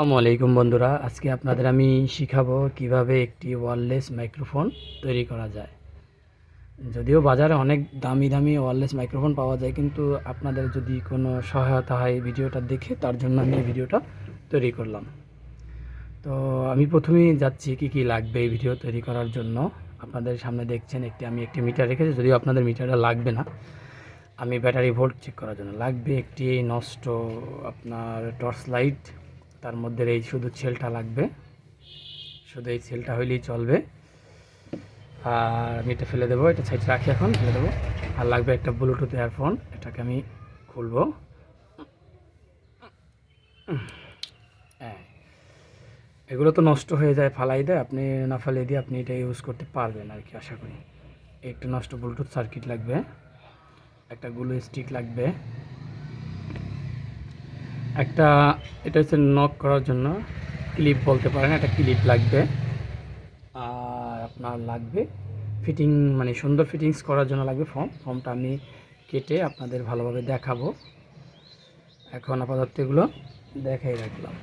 আসসালামু আলাইকুম বন্ধুরা, আজকে আপনাদের আমি শিখাবো কীভাবে একটি ওয়্যারলেস মাইক্রোফোন তৈরি করা যায়। যদিও বাজারে অনেক দামি দামি ওয়্যারলেস মাইক্রোফোন পাওয়া যায়, কিন্তু আপনাদের যদি কোনো সহায়তা হয় ভিডিওটা দেখে, তার জন্য আমি এই ভিডিওটা তৈরি করলাম। তো আমি প্রথমেই যাচ্ছি কি কি লাগবে এই ভিডিও তৈরি করার জন্য। আপনাদের সামনে দেখছেন একটি, আমি একটি মিটার রেখেছি, যদিও আপনাদের মিটারটা লাগবে না। আমি ব্যাটারি ভোল্ট চেক করার জন্য। লাগবে একটি নষ্ট আপনার টর্চ লাইট তার মধ্যে এই শুধু ছেলটা লাগবে। শুধু এই ছেলটা হইলেই চলবে। আর আমি এটা ফেলে দেবো, এটা সাইড রাখি এখন, ফেলে দেবো। আর লাগবে একটা ব্লুটুথ ইয়ারফোন এটাকে আমি খুলবো। হ্যাঁ এগুলো তো নষ্ট হয়ে যায়, ফালাই দেয়। আপনি না ফালিয়ে দিয়ে আপনি এটা ইউজ করতে পারবেন আর কি, আশা করি। একটু নষ্ট ব্লুটুথ সার্কিট লাগবে, একটা গ্লু স্টিক লাগবে। একটা, এটা হচ্ছে নক করার জন্য ক্লিপ বলতে পারেন, একটা ক্লিপ লাগবে। আর আপনার লাগবে ফিটিং মানে সুন্দর ফিটিংস করার জন্য লাগবে ফর্ম ফর্মটা আমি কেটে আপনাদের ভালোভাবে দেখাবো। এখন আপাতত এগুলো দেখাই রাখলাম।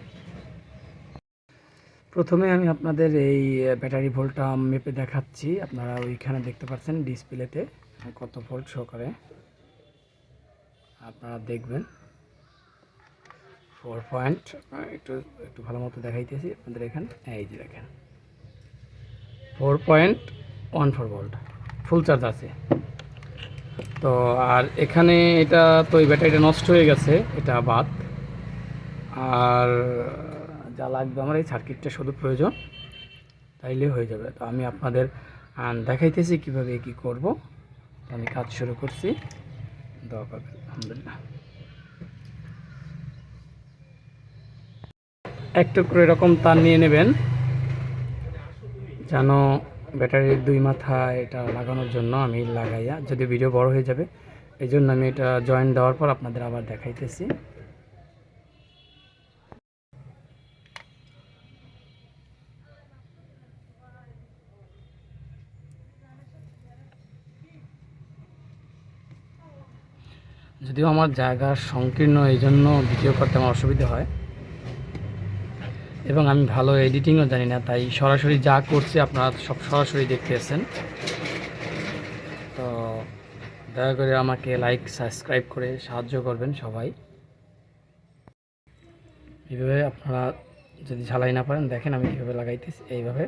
প্রথমে আমি আপনাদের এই ব্যাটারি ভোল্টটা মেপে দেখাচ্ছি। আপনারা ওইখানে দেখতে পাচ্ছেন ডিসপ্লেতে কত ভোল্ট শো করে। আপনারা দেখবেন। ফোর পয়েন্ট একটু একটু ভালো মতো দেখাইতেছি আপনাদের এখানে। এই যে দেখেন। Four point one four volt full charge আছে। তো আর এখানে এটা তো এই ব্যাটারিটা নষ্ট হয়ে গেছে, এটা বাদ। আর যা লাগবে আমার এই সার্কিটটা শুধু প্রয়োজন, তাইলে হয়ে যাবে। তো আমি আপনাদের দেখাইতেছি কীভাবে কি করব। আমি কাজ শুরু করছি। দোয়া করবেন, আলহামদুলিল্লাহ। একটু করে এরকম তার নিয়ে নেবেন। যেন ব্যাটারির দুই মাথা এটা লাগানোর জন্য আমি লাগাইয়া, যদি ভিডিও বড় হয়ে যাবে এই জন্য আমি এটা জয়েন দেওয়ার পর আপনাদের আবার দেখাইতেছি। যদিও আমার জায়গা সংকীর্ণ এই জন্য ভিডিও করতে আমার অসুবিধা হয়। এবং আমি ভালো এডিটিংও জানি না, তাই সরাসরি যা করছি আপনারা সব সরাসরি দেখতেছেন তো দয়া করে আমাকে লাইক সাবস্ক্রাইব করে সাহায্য করবেন সবাই এইভাবে আপনারা যদি ঝালাই না পারেন, দেখেন আমি কীভাবে লাগাইতেছি, এইভাবে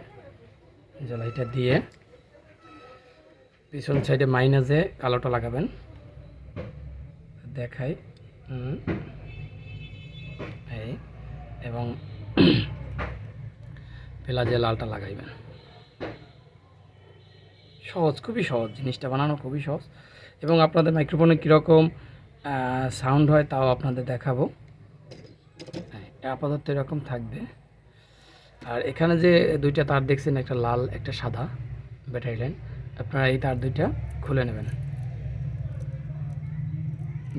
ঝালাইটা দিয়ে পিছন সাইডে মাইনাসে কালোটা লাগাবেন দেখাই। এই, এবং পেলাজে লালটা লাগাইবেন। সহজ, খুবই সহজ। জিনিসটা বানানো খুবই সহজ। এবং আপনাদের মাইক্রোফোনে কীরকম সাউন্ড হয় তাও আপনাদের দেখাবো। হ্যাঁ আপাতত এরকম থাকবে। আর এখানে যে দুইটা তার দেখছেন, একটা লাল, একটা সাদা ব্যাটারি লাইন। আপনারা এই তার দুইটা খুলে নেবেন।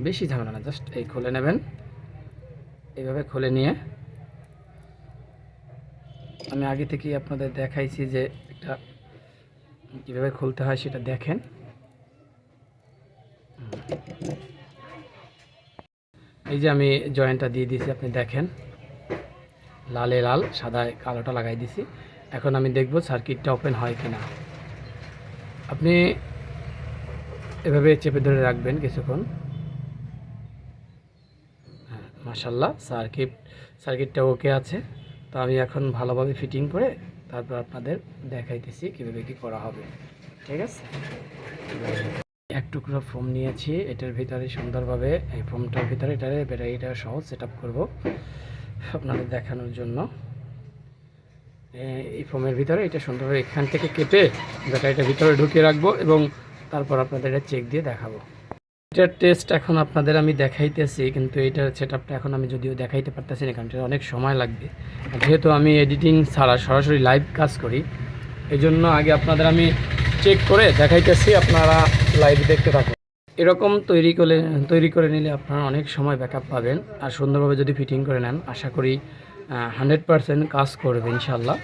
বেশি ঝামেলা না, জাস্ট এই খুলে নেবেন। এইভাবে খুলে নিয়ে আমি আগে থেকেই আপনাদের দেখাইছি যে একটা কীভাবে খুলতে হয় সেটা দেখেন। এই যে আমি জয়েন্টটা দিয়ে দিয়েছি, আপনি দেখেন। লালে লাল, সাদায় কালোটা লাগাই দিছি এখন আমি দেখব সার্কিটটা ওপেন হয় কিনা। আপনি এভাবে চেপে ধরে রাখবেন কিছুক্ষণ। হ্যাঁ মাসাল্লাহ সার্কিট, সার্কিটটা ওকে আছে। তো আমি এখন ভালোভাবে ফিটিং করে তারপর আপনাদের দেখাইতেছি কীভাবে কী করা হবে। ঠিক আছে? এক টুকরো ফোম নিয়েছি, এটার ভিতরে সুন্দরভাবে, এই ফোমটার ভিতরে এটারে ব্যাটারিটা সহ সেট আপ করব আপনাদের দেখানোর জন্য। এই ফোমের ভিতরে এটা সুন্দরভাবে এখান থেকে কেটে ব্যাটারিটা ভিতরে ঢুকিয়ে রাখব এবং তারপর আপনাদের এটা চেক দিয়ে দেখাবো। এটার টেস্ট এখন আপনাদের আমি দেখাইতেছি, কিন্তু এটার সেট এখন আমি যদিও দেখাইতে পারতেছি না, কারণ অনেক সময় লাগবে। যেহেতু আমি এডিটিং ছাড়া সরাসরি লাইভ কাজ করি এই জন্য আগে আপনাদের আমি চেক করে দেখাইতেছি, আপনারা লাইভ দেখতে থাকুন। এরকম তৈরি করে তৈরি করে নিলে আপনারা অনেক সময় ব্যাকআপ পাবেন, আর সুন্দরভাবে যদি ফিটিং করে নেন, আশা করি হান্ড্রেড পারসেন্ট কাজ করবে ইনশাল্লাহ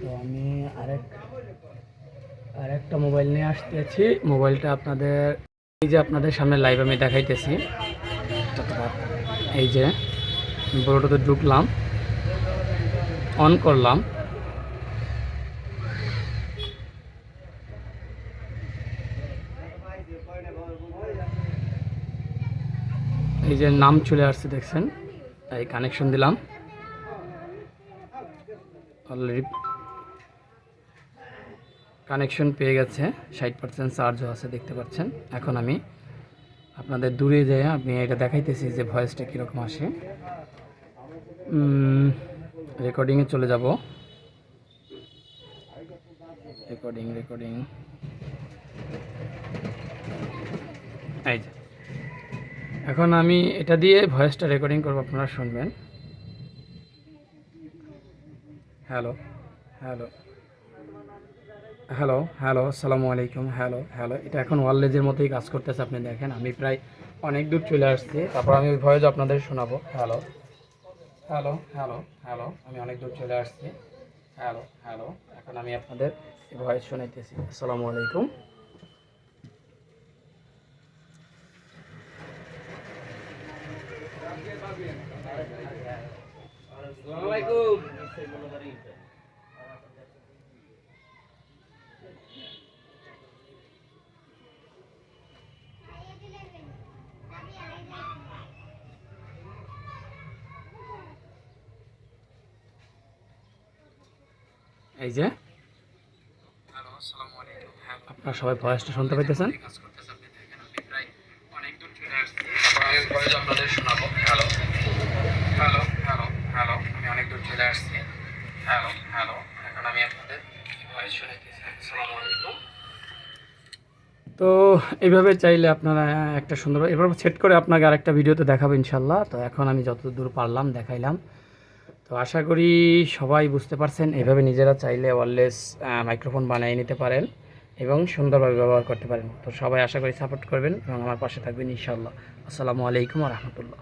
তো আমি আরেক, আরেকটা মোবাইল নিয়ে আসতেছি মোবাইলটা আপনাদের এই যে আপনাদের সামনে লাইভ আমি দেখাইতেছি। এই যে ব্লুটুথে ঢুকলাম। অন করলাম। এই যে নাম চলে আসছে, দেখছেন? এই কানেকশন দিলাম। অলরেডি কানেকশন পেয়ে গেছে, ষাট পার্সেন্ট চার্জও আছে, দেখতে পাচ্ছেন। এখন আমি আপনাদের দূরে যেয়ে আমি এটা দেখাইতেছি যে ভয়েসটা কীরকম আসে। রেকর্ডিংয়ে চলে যাব। রেকর্ডিং রেকর্ডিং এই যে। এখন আমি এটা দিয়ে ভয়েসটা রেকর্ডিং করব, আপনারা শুনবেন। হ্যালো হ্যালো হ্যালো হ্যালো আসসালামু আলাইকুম হ্যালো হ্যালো এটা এখন ওয়ারলেজের মতোই কাজ করতেছে, আপনি দেখেন। আমি প্রায় অনেক দূর চলে আসছি। তারপর আমি ওই ভয়েস আপনাদের শোনাবো। হ্যালো হ্যালো হ্যালো হ্যালো আমি অনেক দূর চলে আসছি। হ্যালো হ্যালো এখন আমি আপনাদের ভয়েস শোনাইতেছি। আসসালামু আলাইকুম। এই যে। আপনারা সবাই ভয়েসটা শুনতে পাইতেছেন? তো এইভাবে চাইলে আপনারা একটা সুন্দর এবার সেট করে আপনাকে আরেকটা ভিডিওতে দেখাবো ইনশাল্লাহ তো এখন আমি যতদূর পারলাম দেখাইলাম। তো আশা করি সবাই বুঝতে পারছেন, এভাবে নিজেরা চাইলে ওয়ারলেস মাইক্রোফোন বানিয়ে নিতে পারেন এবং সুন্দরভাবে ব্যবহার করতে পারেন। তো সবাই আশা করি সাপোর্ট করবেন এবং আমার পাশে থাকবেন ইনশাল্লাহ আসসালামু আলাইকুম রহমতুল্লাহ।